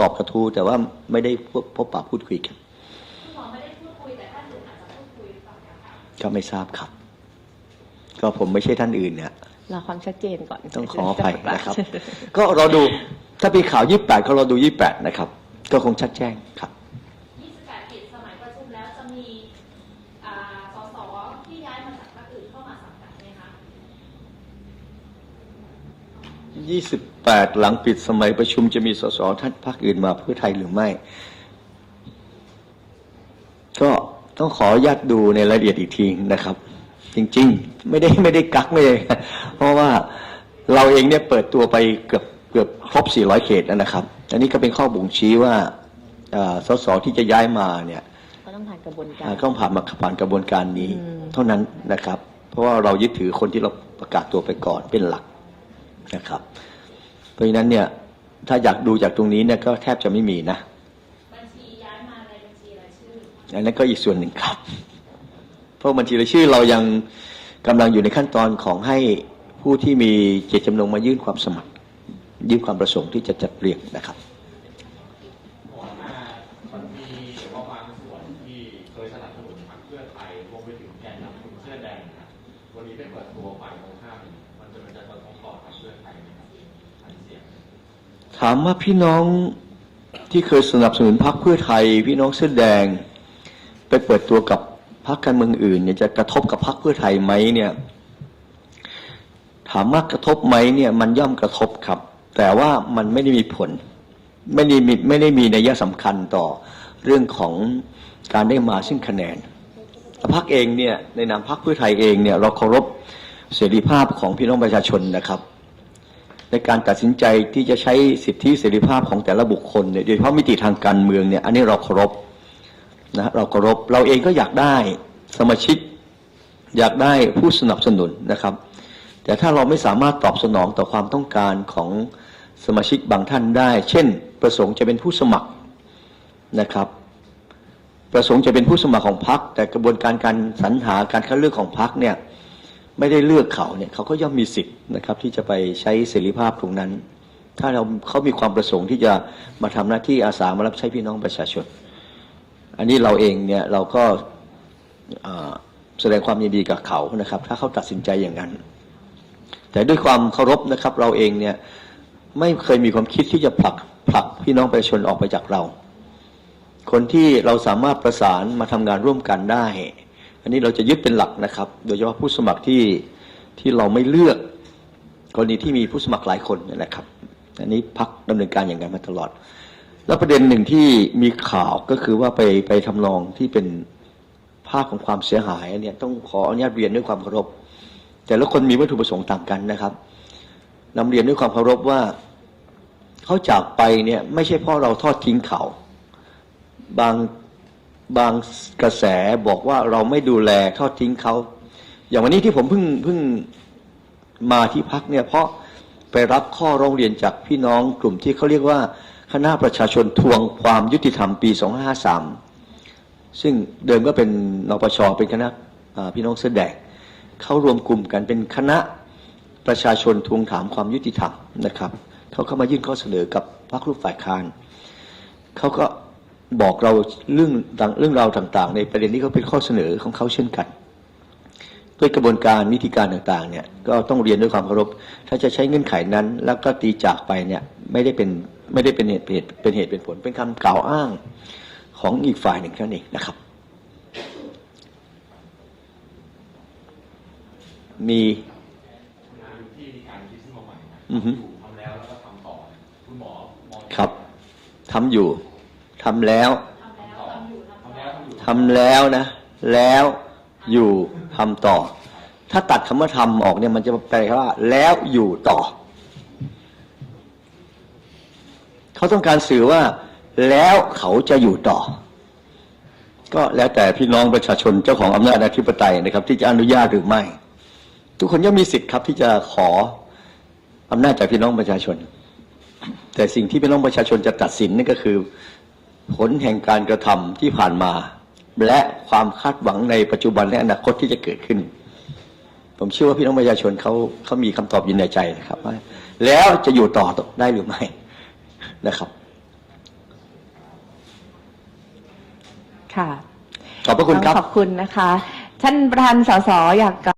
ตอบกระทู้แต่ว่าไม่ได้พบพบปะพูดคุยกันคุณหมอไม่ได้พูดคุยแต่ท่านอื่นอาจจะพูดคุยหรือเปล่าคะก็ไม่ทราบครับ ก็ผมไม่ใช่ท่านอื่นเนี่ยรอความชัดเจนก่อนต้องขออภัยนะครับ ก็รอดูถ้าปีข่าว28ก็รอดู28นะครับ ก็คงชัดแจ้งครับ28ปิดสมัยประชุมแล้วจะมีอ่าสสที่ย้ายมาจากพรรคอื่นเข้ามาสังกัดไหมคะ 28 หลังปิดสมัยประชุมจะมีสสท่านพรรคอื่นมาเพื่อไทยหรือไม่ ก็ต้องขออนุญาตดูในรายละเอียดอีกทีนะครับ จริงๆ ไม่ได้ไม่ได้กักไม่ได้เพราะว่าเราเองเนี่ยเปิดตัวไปเกือบเกือบครบ 400 เขตแล้วนะครับ อันนี้ก็เป็นข้อบ่งชี้ว่าเอ่อสสที่จะย้ายมาเนี่ยก็ต้องผ่านกระบวนการอ่าต้องผ่านมาผ่านกระบวนการนี้อืมเท่านั้นนะครับ เพราะว่าเรายึดถือคนที่เราประกาศตัวไปก่อนเป็นหลัก นะครับ เพราะฉะนั้นเนี่ยถ้าอยากดูจากตรงนี้เนี่ยก็แทบจะไม่มีนะบัญชีย้ายมาในบัญชีรายชื่ออันนั้นก็อีกส่วนหนึ่งครับ เพราะบัญชีรายชื่อเรายังกำลังอยู่ในขั้นตอนของให้ผู้ที่มีเจตจำนงมายื่นความสมัคร ยื่นความประสงค์ที่จะจัดเรียงนะครับก่อนหน้ามันมีเฉพาะบางส่วนที่เคยสนับสนุนพรรคเพื่อไทยรวมไปถึงแกนนำกลุ่มเสื้อแดงนะครับวันนี้ได้เปิดตัวฝ่ายตรงข้าม ถามว่าพี่น้องที่เคยสนับสนุนพรรคเพื่อไทย พี่น้องเสื้อแดง ไปเปิดตัวกับพรรคการเมืองอื่นเนี่ยจะกระทบกับพรรคเพื่อไทยไหมเนี่ยถามว่ากระทบไหมเนี่ยมันย่อมกระทบครับ แต่ว่ามันไม่ได้มีผล ไม่ได้มีไม่ได้มีนัยสำคัญต่อเรื่องของการได้มาซึ่งคะแนนพรรคเองเนี่ยในนามพรรคเพื่อไทยเองเนี่ยเราเคารพ เสรีภาพของพี่น้องประชาชนนะครับ ในการตัดสินใจที่จะใช้สิทธิเสรีภาพของแต่ละบุคคลเนี่ยโดยเฉพาะมิติทางการเมืองเนี่ยอันนี้เราเคารพนะเราเคารพเราเองก็อยากได้สมาชิก อยากได้ผู้สนับสนุนนะครับ แต่ถ้าเราไม่สามารถตอบสนองต่อความต้องการของสมาชิกบางท่านได้ เช่น ประสงค์จะเป็นผู้สมัครนะครับ ประสงค์จะเป็นผู้สมัครของพรรคแต่กระบวนการการสรรหาการคัดเลือกของพรรคเนี่ย ไม่ได้เลือกเขาเนี่ยเขาก็ย่อมมีสิทธิ์นะครับ ที่จะไปใช้เสรีภาพตรงนั้น ถ้าเราเขามีความประสงค์ที่จะมาทำหน้าที่อาสามารับใช้พี่น้องประชาชน อันนี้เราเองเนี่ยเราก็แสดงความยินดีกับเขานะครับ ถ้าเขาตัดสินใจอย่างนั้น แต่ด้วยความเคารพนะครับ เราเองเนี่ยไม่เคยมีความคิดที่จะผลักผลักพี่น้องประชาชนออกไปจากเรา คนที่เราสามารถประสานมาทำงานร่วมกันได้ นนี้เราจะยึดเป็นหลักนะครับ โดยเฉพาะผู้สมัครที่ที่เราไม่เลือก กรณีที่มีผู้สมัครหลายคนนะครับ อันนี้พักดำเนินการอย่างนั้นมาตลอด แล้วประเด็นหนึ่งที่มีข่าวก็คือว่าไปไปทำนองที่เป็นภาพของความเสียหายเนี่ยต้องขออนุญาตเรียนด้วยความเคารพ แต่ละคนมีวัตถุประสงค์ต่างกันนะครับนำเรียนด้วยความเคารพว่าเขาจากไปเนี่ยไม่ใช่เพราะเราทอดทิ้งเขา บาง บางกระแสบอกว่าเราไม่ดูแลทอดทิ้งเขาอย่างวันนี้ที่ผมเพิ่งเพิ่งมาที่พักเนี่ยเพราะไปรับข้อร้องเรียนจากพี่น้องกลุ่มที่เขาเรียกว่าคณะประชาชนทวงความยุติธรรมปี 2553 ซึ่งเดิมก็เป็นนปชเป็นคณะพี่น้องเสแดงเขารวมกลุ่มกันเป็นคณะประชาชนทวงถามความยุติธรรมนะครับเขาเข้ามายื่นข้อเสนอกับพรรครูปฝ่ายค้านเขาก็ บอกเราเรื่องต่างเรื่องราวต่างๆ ในประเด็นที่เขาเป็นข้อเสนอของเขาเช่นกัน ด้วยกระบวนการวิธีการต่างๆเนี่ยก็ต้องเรียนด้วยความเคารพ ถ้าจะใช้เงื่อนไขนั้น แล้วก็ตีจากไปเนี่ยไม่ได้เป็นไม่ได้เป็นเหตุเป็นเหตุเป็นเหตุเป็นผลเป็นคำกล่าวอ้างของอีกฝ่ายหนึ่งแค่นั้นเองนะครับ มีงานที่มีการคิดขึ้นมาใหม่นะอือฮึทำแล้วแล้วก็ทำต่อคุณหมอมองครับทำอยู่ ทำแล้วทำแล้วทำอยู่ทำทำต่แล้อวทำอยู่ทำแล้วนะ แล้วอยู่ทำต่อ ถ้าตัดคำว่าทำออกเนี่ยมันจะแปลว่า แล้วอยู่ต่อ เขาต้องการสื่อว่า แล้วเขาจะอยู่ต่อ ก็แล้วแต่พี่น้องประชาชนเจ้าของอำนาจอธิปไตยนะครับ ที่จะอนุญาตหรือไม่ ทุกคนย่อมมีสิทธิ์ครับ ที่จะขออำนาจจากพี่น้องประชาชน แต่สิ่งที่พี่น้องประชาชนจะตัดสินนั่นก็คือ ผลแห่งการกระทำที่ผ่านมา และความคาดหวังในปัจจุบันและอนาคตที่จะเกิดขึ้น ผมเชื่อว่าพี่น้องประชาชนเขาเขามีคำตอบยินในใจนะครับว่าแล้วจะอยู่ต่อได้หรือไม่นะครับค่ะขอบพระคุณครับขอบคุณนะคะ ท่านประธานสสอยาก